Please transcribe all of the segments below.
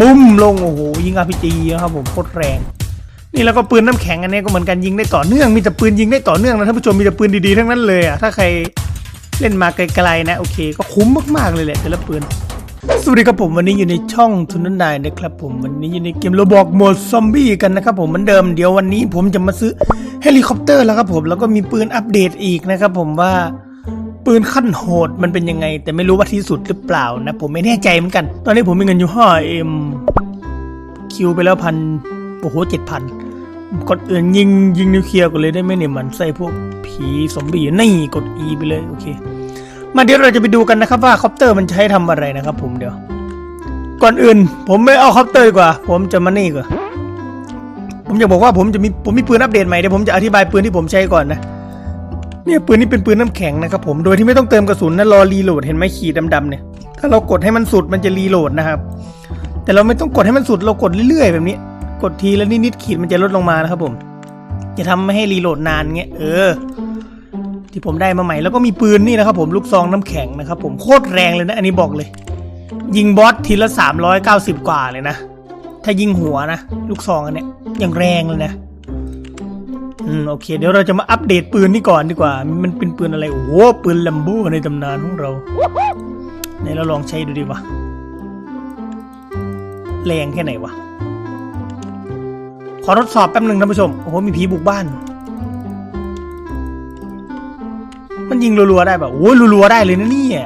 บุ้มลงโอ้โหยิงอาพีจีนะครับผมโคตรแรง นี่แล้วก็ปืนน้ำแข็งอันนี้ก็เหมือนกันยิงได้ต่อเนื่องมีแต่ปืนยิงได้ต่อเนื่องนะท่านผู้ชมมีแต่ปืนดีๆทั้งนั้นเลยอะถ้าใครเล่นมาไกลๆนะโอเค ก็คุ้มมากๆเลยแหละแต่ละปืนสวัสดีครับผมวันนี้อยู่ในช่องทุนนันไดนะครับผมวันนี้อยู่ในเกมโรบอกโหมดซอมบี้กันนะครับผมเหมือนเดิมเดี๋ยววันนี้ผมจะมาซื้อเฮลิคอปเตอร์แล้วครับผมแล้วก็มีปืนอัปเดตอีกนะครับผมว่า ปืนขั้นโหดมันเป็นยังไง แต่ไม่รู้ว่าที่สุดหรือเปล่านะ ผมไม่แน่ใจเหมือนกัน ตอนนี้ผมมีเงินอยู่ห้าเอ็มคิวไปแล้วพันโอ้โหเจ็ดพันกดอื่นยิงยิงนิวเคลียร์กันเลยได้ไหมเนี่ยมันใส่พวกผีซอมบีนี่กด E ไปเลยโอเค มาเดี๋ยวเราจะไปดูกันนะครับว่าคอปเตอร์มันใช้ทำอะไรนะครับ ผมเดี๋ยว ก่อนอื่น ผมไม่เอาคอปเตอร์ดีกว่า ผมจะมานี่ก่อนผมจะบอกว่าผมจะมีผมมีปืนอัปเดตใหม่เดี๋ยวผมจะอธิบายปืนที่ผมใช้ก่อนนะ เนี่ยปืนนี้เป็นปืนน้ำแข็งนะครับผม โดยที่ไม่ต้องเติมกระสุนนะรอรีโหลดเห็นไหมขีดดำๆเนี่ย ถ้าเรากดให้มันสุดมันจะรีโหลดนะครับ แต่เราไม่ต้องกดให้มันสุดเรากดเรื่อยๆ แบบนี้ กดทีละนิดๆขีดมันจะลดลงมานะครับผม จะทำไม่ให้รีโหลดนานเงี้ย เออ ที่ผมได้มาใหม่แล้วก็มีปืนนี่นะครับผมลูกซองน้ำแข็งนะครับผมโคตรแรงเลยนะ อันนี้บอกเลย ยิงบอสทีละ390 กว่าเลยนะ ถ้ายิงหัวนะ ลูกซองอันเนี้ยยังแรงเลยนะ อืมโอเค เดี๋ยวเราจะมาอัปเดตปืนนี่ก่อนดีกว่า มันเป็นปืนอะไร โอ้โหปืนลัมโบในตำนานของเราไหนเราลองใช้ดูดีวะแรงแค่ไหนวะ ขอทดสอบแป๊บหนึ่งท่านผู้ชม โอ้โห มีผีบุกบ้าน มันยิงรัวๆได้แบบโอ้ยรัวๆได้เลยนะเนี่ย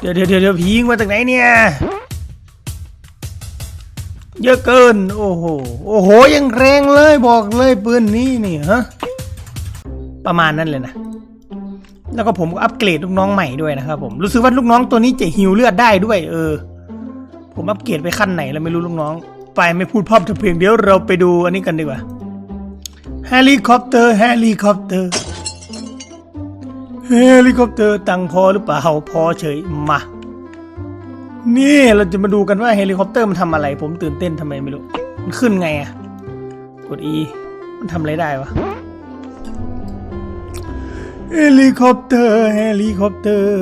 เดี๋ยวเดี๋ยวเดี๋ยวผียิงมาจากไหนเนี่ย เยอะเกิน โอ้โห โอ้โห ยังแรงเลยบอกเลยปืนนี้นี่ฮะ ประมาณนั้นเลยนะ แล้วก็ผมก็อัปเกรดลูกน้องใหม่ด้วยนะครับผม รู้สึกว่าลูกน้องตัวนี้จะหิวเลือดได้ด้วย เออ ผมอัปเกรดไปขั้นไหนแล้วไม่รู้ลูกน้อง ไปไม่พูดพร่ำทำเพลงเดียวเราไปดูอันนี้กันดีกว่าเฮลิคอปเตอร์เฮลิคอปเตอร์เฮลิคอปเตอร์ตังพอหรือเปล่าพอเฉยมา นี่เราจะมาดูกันว่าเฮลิคอปเตอร์มันทำอะไร ผมตื่นเต้นทำไมไม่รู้ มันขึ้นไงอะกด E มันทำอะไรได้วะเฮลิคอปเตอร์เฮลิคอปเตอร์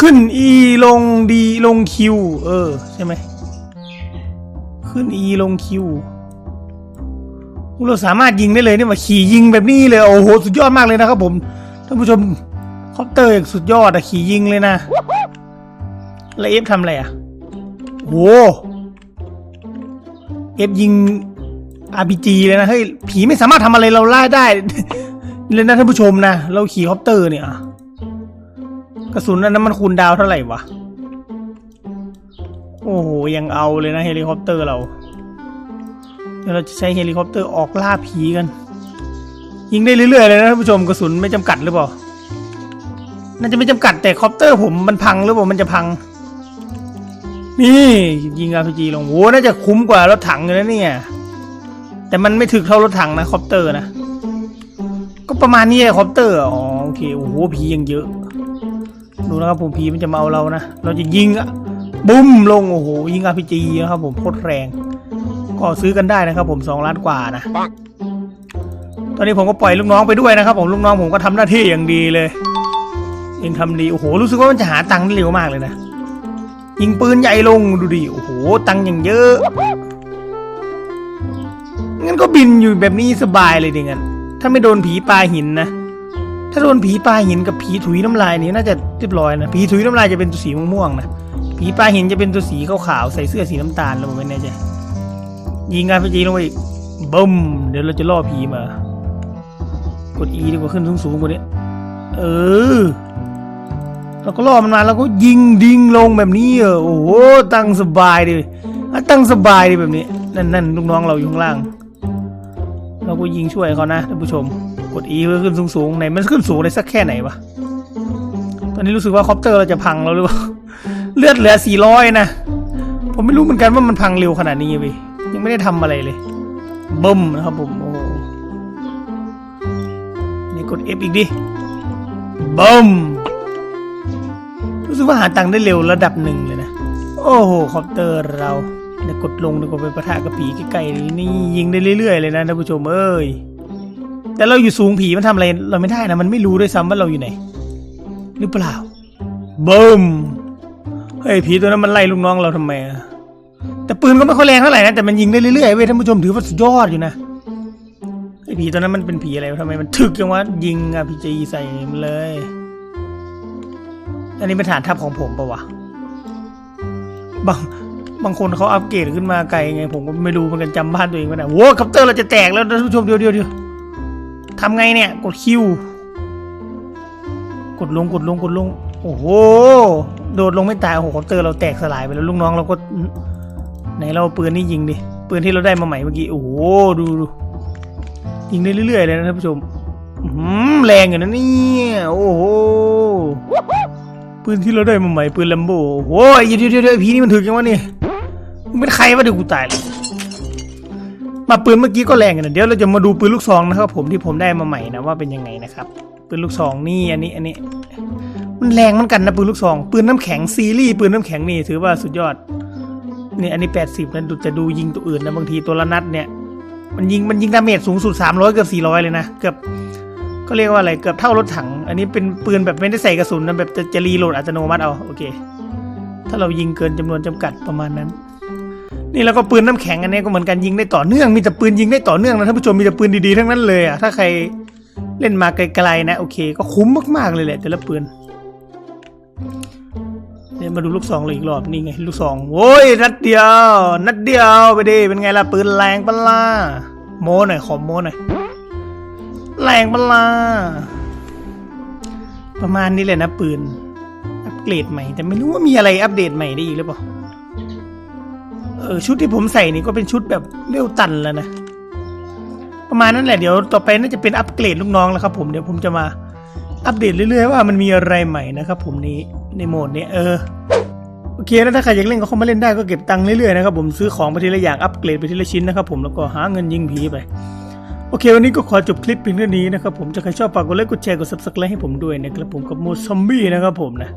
ขึ้น E ลง D ลง Q เออ ใช่ไหม ขึ้น E ลง Q เราสามารถยิงได้เลยเนี่ยมาขี่ยิงแบบนี้เลย โอ้โห สุดยอดมากเลยนะครับผม ท่านผู้ชมคอปเตอร์อย่างสุดยอดอะขี่ยิงเลยนะ แล้วเอฟทำอะไรอะโหเอฟยิง RPG เลยนะเฮ้ยผีไม่สามารถทำอะไรเราไล่ได้เลยนะท่านผู้ชมนะ เราขี่คอปเตอร์เนี่ยกระสุนอันนั้นมันคูณดาวเท่าไหร่วะ โอ้โห ยังเอาเลยนะเฮลิคอปเตอร์เรา เดี๋ยวเราจะใช้เฮลิคอปเตอร์ออกล่าผีกัน ยิงได้เรื่อยๆเลยนะท่านผู้ชมกระสุนไม่จำกัดหรือเปล่า น่าจะไม่จำกัดแต่คอปเตอร์ผมมันพังหรือเปล่ามันจะพัง นี่ยิง RPG ลงโหน่าจะคุ้มกว่ารถถังเลยนะเนี่ย แต่มันไม่ถึกเท่ารถถังนะคอปเตอร์นะ ก็ประมาณนี้แหละคอปเตอร์อ๋อโอเคโอ้โหผียังเยอะ ดูนะครับผมผีมันจะมาเอาเรานะ เราจะยิงอะบุ้มลงโอ้โหยิง RPG นะครับผมโคตรแรง ก็ซื้อกันได้นะครับ ผมสองล้านกว่านะตอนนี้ผมก็ปล่อยลูกน้องไปด้วยนะครับ ผมลูกน้องผมก็ทำหน้าที่อย่างดีเลยเองทำดีโอ้โหรู้สึกว่ามันจะหาตังค์ได้เร็วมากเลยนะ ยิงปืนใหญ่ลงดูดิโอ้โหตังอย่างเยอะงั้นก็บินอยู่แบบนี้สบายเลยดิงั้นถ้าไม่โดนผีปลาหินนะถ้าโดนผีปลาหินกับผีถุยน้ำลายนี่น่าจะเรียบร้อยนะผีถุยน้ำลายจะเป็นตัวสีม่วงๆนะผีปลาหินจะเป็นตัวสีขาวๆใส่เสื้อสีน้ำตาลแล้วผมไม่แน่ใจยิงงานพีจีลงไปอีกบึ้มเดี๋ยวเราจะล่อผีมากด E ดีกว่าขึ้นสูงๆกว่านี้เออ เราก็ล่อมันมาแล้วก็ยิงดิงลงแบบนี้เออโอ้โหตั้งสบายดิอะตั้งสบายดิแบบนี้นั่นนั่นลูกน้องเราอยู่ข้างล่าง เราก็ยิงช่วยเขานะท่านผู้ชมกด E เพื่อขึ้นสูงๆไหนมันขึ้นสูงได้สักแค่ไหนวะตอนนี้รู้สึกว่าคอปเตอร์เราจะพังแล้วหรือเปล่าเลือดเหลือ400นะผมไม่รู้เหมือนกันว่ามันพังเร็วขนาดนี้เว้ยยังไม่ได้ทำอะไรเลยบึ้มนะครับผมโอ้โหนี่กด F อีกดิบึ้ม สึกว่าหาตังค์ได้เร็วระดับหนึ่งเลยนะ โอ้โหคอปเตอร์เราเดี๋ยวกดลงเดี๋ยวก็ไปประทะกับผีใกล้ๆนี่ยิงได้เรื่อยๆเลยนะท่านผู้ชมเอ้ยแต่เราอยู่สูงผีมันทำอะไรเราไม่ได้นะมันไม่รู้ด้วยซ้ำว่าเราอยู่ไหนหรือเปล่าบึ้มเฮ้ยผีตัวนั้นมันไล่ลูกน้องเราทำไมอะแต่ปืนก็ไม่ค่อยแรงเท่าไหร่นะแต่มันยิงได้เรื่อยๆเว้ยท่านผู้ชมถือว่าสุดยอดอยู่นะไอ้ผีตัวนั้นมันเป็นผีอะไรทำไมมันถึกจังวะยิงอะพีจีใส่มันเลย อันนี้เป็นฐานทัพของผมปะวะ บางบางคนเขาอัปเกรดขึ้นมาไกลไง ผมก็ไม่รู้เหมือนกันจำบ้านตัวเองไม่ได้โว้คัปเตอร์เราจะแตกแล้วท่านผู้ชมเดี๋ยวเดี๋ยวเดี๋ยวทำไงเนี่ย กดคิว กดลงกดลงกดลง โอ้โห โดดลงไม่ตาย โอ้โหคอปเตอร์เราแตกสลายไปแล้วลูกน้องเราก็ไหนเราเอาปืนนี่ยิงดิ ปืนที่เราได้มาใหม่เมื่อกี้ โอ้โห ดูดูยิงได้เรื่อยๆเลยนะท่านผู้ชมอืมแรงอยู่นะเนี่ย โอ้โห ปืนที่เราได้มาใหม่ปืนแลมโบโอ้ยเดี๋ยวเดี๋ยวพีนี่มันถึกยังวะนี่มึงเป็นใครวะเดี๋ยวกูตายเลยมาปืนเมื่อกี้ก็แรงกันะเดี๋ยวเราจะมาดูปืนลูกซองนะครับผมที่ผมได้มาใหม่นะว่าเป็นยังไงนะครับปืนลูกซองนี่อันนี้อันนี้ มันแรงเหมือนกันนะปืนลูกซอง ปืนน้ำแข็งซีรีส์ปืนน้ำแข็งนี่ถือว่าสุดยอดนี่อันนี้แปดสิบนะดูจะดูยิงตัวอื่นนะบางทีตัวละนัดเนี่ย มันยิงมันยิงดาเมจสูงสุดสามร้อยเกือบสี่ร้อยเลยนะเกือบ ก็เรียกว่าอะไรเกือบเท่ารถถัง อันนี้เป็นปืนแบบไม่ได้ใส่กระสุนนะแบบจะจะรีโหลดอัตโนมัติเอาโอเค ถ้าเรายิงเกินจำนวนจำกัดประมาณนั้น นี่แล้วก็ปืนน้ำแข็งอันนี้ก็เหมือนกันยิงได้ต่อเนื่องมีแต่ปืนยิงได้ต่อเนื่องนะท่านผู้ชมมีแต่ปืนดีๆทั้งนั้นเลยอะถ้าใครเล่นมาไกลๆนะโอเค ก็คุ้มมากๆเลยแหละแต่ละปืนเนี่ยมาดูลูกซองเลยอีกรอบนี่ไงลูกซองโว้ยนัดเดียว นัดเดียวไปดิเป็นไงล่ะปืนแรงปะล่ะโม้หน่อยขอโม้หน่อย แรงปะล่ะประมาณนี้เลยนะปืน อัปเกรดใหม่ แต่ไม่รู้ว่ามีอะไรอัปเดตใหม่ได้อีกหรือเปล่า เออชุดที่ผมใส่นี่ก็เป็นชุดแบบเลี้ยวตันแล้วนะ ประมาณนั้นแหละเดี๋ยวต่อไปน่าจะเป็นอัปเกรดลูกน้องแล้วครับผมเดี๋ยวผมจะมาอัปเดตเรื่อยๆว่ามันมีอะไรใหม่นะครับผมนี้ในโหมดนี้เออโอเคนะถ้าใครอยากเล่นก็เข้ามาเล่นได้ก็เก็บตังค์เรื่อยๆนะครับผมซื้อของไปทีละอย่างอัปเกรดไปทีละชิ้นนะครับผมแล้วก็หาเงินยิงผีไป โอเค วันนี้ก็ขอจบคลิปเพียงเท่านี้นะครับผมจะใครชอบฝากกดไลค์กดแชร์กด subscribe ให้ผมด้วยนะครับผมกับโมซอมบี้นะครับผมนะ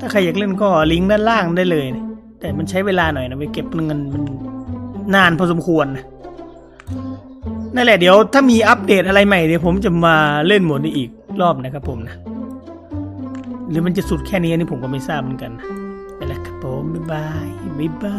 ถ้าใครอยากเล่นก็ลิงก์ด้านล่างได้เลยนะแต่มันใช้เวลาหน่อยนะไปเก็บเงินมันนานพอสมควรนะนั่นแหละเดี๋ยวถ้ามีอัปเดตอะไรใหม่เดี๋ยวผมจะมาเล่นหมดนี้อีกรอบนะครับผมนะหรือมันจะสุดแค่นี้อันนี้ผมก็ไม่ทราบเหมือนกันนะไปแล้วครับผมบ๊ายบายบ๊ายบาย